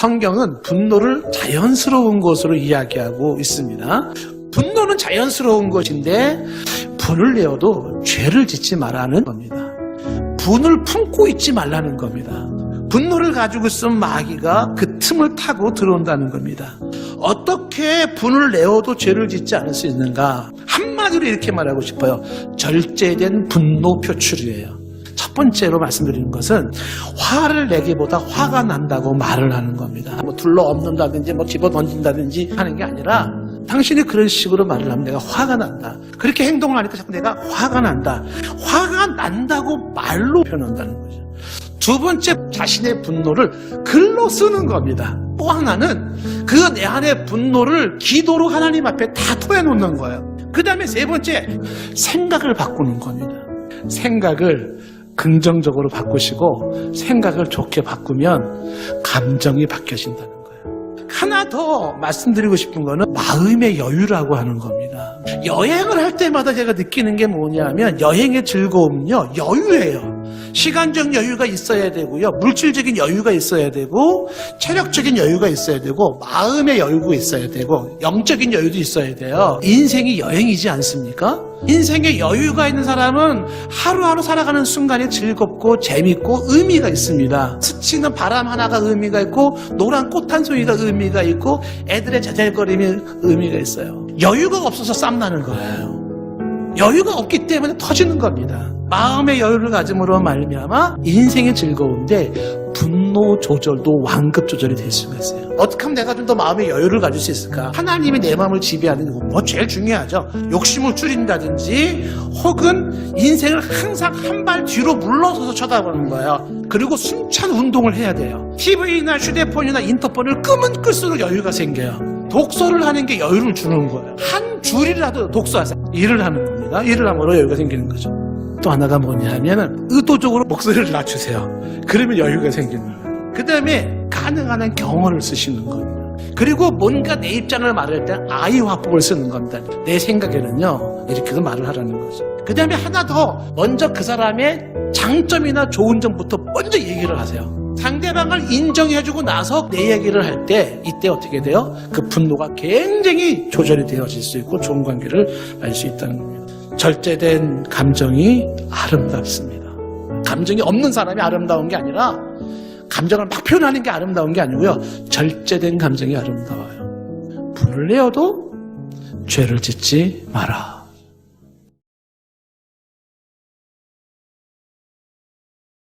성경은 분노를 자연스러운 것으로 이야기하고 있습니다. 분노는 자연스러운 것인데 분을 내어도 죄를 짓지 말라는 겁니다. 분을 품고 있지 말라는 겁니다. 분노를 가지고 있으면 마귀가 그 틈을 타고 들어온다는 겁니다. 어떻게 분을 내어도 죄를 짓지 않을 수 있는가? 한마디로 이렇게 말하고 싶어요. 절제된 분노 표출이에요. 첫 번째로 말씀드리는 것은 화를 내기보다 화가 난다고 말을 하는 겁니다. 뭐 둘러 엎는다든지 뭐 집어 던진다든지 하는 게 아니라 당신이 그런 식으로 말을 하면 내가 화가 난다. 그렇게 행동을 하니까 자꾸 내가 화가 난다. 화가 난다고 말로 표현한다는 거죠. 두 번째 자신의 분노를 글로 쓰는 겁니다. 또 하나는 그 내 안의 분노를 기도로 하나님 앞에 다 토해놓는 거예요. 그 다음에 세 번째 생각을 바꾸는 겁니다. 생각을 긍정적으로 바꾸시고 생각을 좋게 바꾸면 감정이 바뀌어진다는 거예요. 하나 더 말씀드리고 싶은 거는 마음의 여유라고 하는 겁니다. 여행을 할 때마다 제가 느끼는 게 뭐냐면 여행의 즐거움은요, 여유예요. 시간적 여유가 있어야 되고요, 물질적인 여유가 있어야 되고, 체력적인 여유가 있어야 되고, 마음의 여유가 있어야 되고, 영적인 여유도 있어야 돼요. 인생이 여행이지 않습니까? 인생에 여유가 있는 사람은 하루하루 살아가는 순간이 즐겁고 재밌고 의미가 있습니다. 스치는 바람 하나가 의미가 있고 노란 꽃 한 송이가 의미가 있고 애들의 자잘거림이 의미가 있어요. 여유가 없어서 쌈 나는 거예요. 여유가 없기 때문에 터지는 겁니다. 마음의 여유를 가짐으로 말미암아 인생의 즐거운데 분노 조절도 완급 조절이 될 수가 있어요. 어떻게 하면 내가 좀 더 마음의 여유를 가질 수 있을까? 하나님이 내 마음을 지배하는 거뭐 제일 중요하죠. 욕심을 줄인다든지 혹은 인생을 항상 한 발 뒤로 물러서서 쳐다보는 거예요. 그리고 숨찬 운동을 해야 돼요. TV나 휴대폰이나 인터폰을 끄면 끌수록 여유가 생겨요. 독서를 하는 게 여유를 주는 거예요. 한 줄이라도 독서하세요. 일을 하는 겁니다. 일을 하면 여유가 생기는 거죠. 또 하나가 뭐냐 하면은 의도적으로 목소리를 낮추세요. 그러면 여유가 생기는 거예요. 그 다음에 가능한 한 경어를 쓰시는 겁니다. 그리고 뭔가 내 입장을 말할 때 아이 화법을 쓰는 겁니다. 내 생각에는요, 이렇게도 말을 하라는 거죠. 그 다음에 하나 더, 먼저 그 사람의 장점이나 좋은 점부터 먼저 얘기를 하세요. 상대방을 인정해주고 나서 내 얘기를 할 때, 이때 어떻게 돼요? 그 분노가 굉장히 조절이 되어질 수 있고 좋은 관계를 알 수 있다는 겁니다. 절제된 감정이 아름답습니다. 감정이 없는 사람이 아름다운 게 아니라 감정을 막 표현하는 게 아름다운 게 아니고요. 절제된 감정이 아름다워요. 분을 내어도 죄를 짓지 마라.